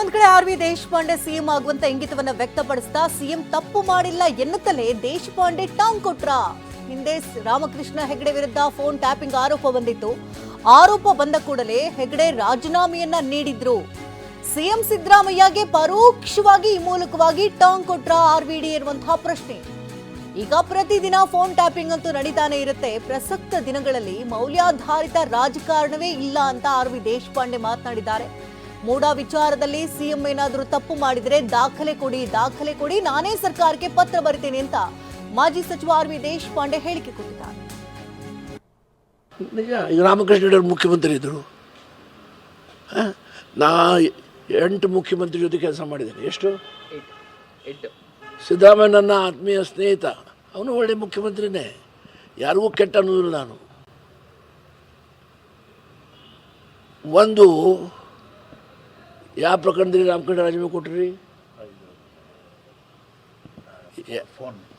ಒಂದ್ ಕಡೆ R V Deshpande CM ಆಗುವಂತ ಇಂಗಿತವನ್ನ ವ್ಯಕ್ತಪಡಿಸ್ತಾ ಸಿಎಂ ತಪ್ಪು ಮಾಡಿಲ್ಲ ಎನ್ನುತ್ತಲೇ ದೇಶಪಾಂಡೆ ಟಾಂಗ್ ಕೊಟ್ರ. ಹಿಂದೆ ರಾಮಕೃಷ್ಣ ಹೆಗಡೆ ವಿರುದ್ಧ ಫೋನ್ ಟ್ಯಾಪಿಂಗ್ ಆರೋಪ ಬಂದಿತ್ತು. ಆರೋಪ ಬಂದ ಕೂಡಲೇ ಹೆಗಡೆ ರಾಜೀನಾಮೆಯನ್ನ ನೀಡಿದ್ರು. ಸಿಎಂ ಸಿದ್ದರಾಮಯ್ಯಗೆ ಪರೋಕ್ಷವಾಗಿ ಈ ಮೂಲಕವಾಗಿ ಟಾಂಗ್ ಕೊಟ್ರ ಆರ್ ವಿ ಡಿ ಇರುವಂತಹ ಪ್ರಶ್ನೆ. ಈಗ ಪ್ರತಿದಿನ ಫೋನ್ ಟ್ಯಾಪಿಂಗ್ ಅಂತೂ ನಡೀತಾನೆ ಇರುತ್ತೆ. ಪ್ರಸಕ್ತ ದಿನಗಳಲ್ಲಿ ಮೌಲ್ಯಾಧಾರಿತ ರಾಜಕಾರಣವೇ ಇಲ್ಲ ಅಂತ ಆರ್ ವಿ ದೇಶಪಾಂಡೆ ಮಾತನಾಡಿದ್ದಾರೆ. ಮೂಡ ವಿಚಾರದಲ್ಲಿ ಸಿಎಂ ಏನಾದರೂ ತಪ್ಪು ಮಾಡಿದರೆ ದಾಖಲೆ ಕೊಡಿ ದಾಖಲೆ ಕೊಡಿ. ನಾನೇ ಸರ್ಕಾರಕ್ಕೆ ಪತ್ರ ಬರಿತೇನೆ ಅಂತ ಮಾಜಿ ಸಚಿವ ಆರ್ ವಿ ದೇಶಪಾಂಡೆ ಹೇಳಿಕೆ ಕೊಟ್ಟಿದ್ದಾರೆ. ನಿಜ ರಾಮಕೃಷ್ಣ ಮುಖ್ಯಮಂತ್ರಿ ಇದ್ದರು ನಾ ಎಂಟು ಮುಖ್ಯಮಂತ್ರಿ ಜೊತೆ ಕೆಲಸ ಮಾಡಿದ್ದೇನೆ. ಎಷ್ಟು? ಸಿದ್ದರಾಮಯ್ಯ ನನ್ನ ಆತ್ಮೀಯ ಸ್ನೇಹಿತ. ಅವನು ಒಳ್ಳೆ ಮುಖ್ಯಮಂತ್ರಿನೇ. ಯಾರಿಗೂ ಕೆಟ್ಟ ಅನ್ನೋದಿಲ್ಲ ನಾನು. ಒಂದು ಯಾವ ಪ್ರಕರಣದಲ್ಲಿ ರಾಮಕೃಷ್ಣ ರಾಜೀನಾಮೆ ಕೊಟ್ರಿ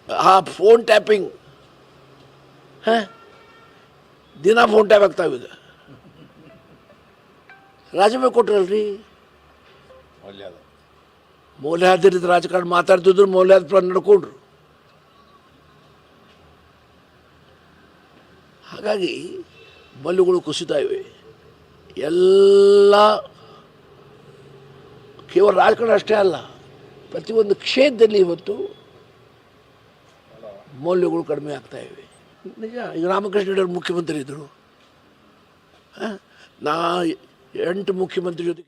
ಹಾಂ ಫೋನ್ ಟ್ಯಾಪಿಂಗ್. ಹಾಂ? ದಿನ ಫೋನ್ ಟ್ಯಾಪ್ ಆಗ್ತಾವಿದೆ ರಾಜೀನಾಮೆ ಕೊಟ್ರಲ್ರಿ ಮೌಲ್ಯಾಧಾರಿತ ರಾಜಕಾರಣ ಮಾತಾಡ್ತಿದ್ರು ಮೌಲ್ಯಾಧಾರ ನಡ್ಕೊಂಡ್ರು. ಹಾಗಾಗಿ ಬಲ್ಲುಗಳು ಕುಸಿತಾ ಇವೆ. ಎಲ್ಲ ಕೇವಲ ರಾಜಕಾರಣ ಅಷ್ಟೇ ಅಲ್ಲ ಪ್ರತಿಯೊಂದು ಕ್ಷೇತ್ರದಲ್ಲಿ ಇವತ್ತು ಮೌಲ್ಯಗಳು ಕಡಿಮೆ ಆಗ್ತಾ ಇವೆ. ನಿಜ ಈಗ ರಾಮಕೃಷ್ಣ ಹೆಗಡೆ ಮುಖ್ಯಮಂತ್ರಿ ಇದ್ದರು ನಾ ಎಂಟು ಮುಖ್ಯಮಂತ್ರಿ ಜೊತೆ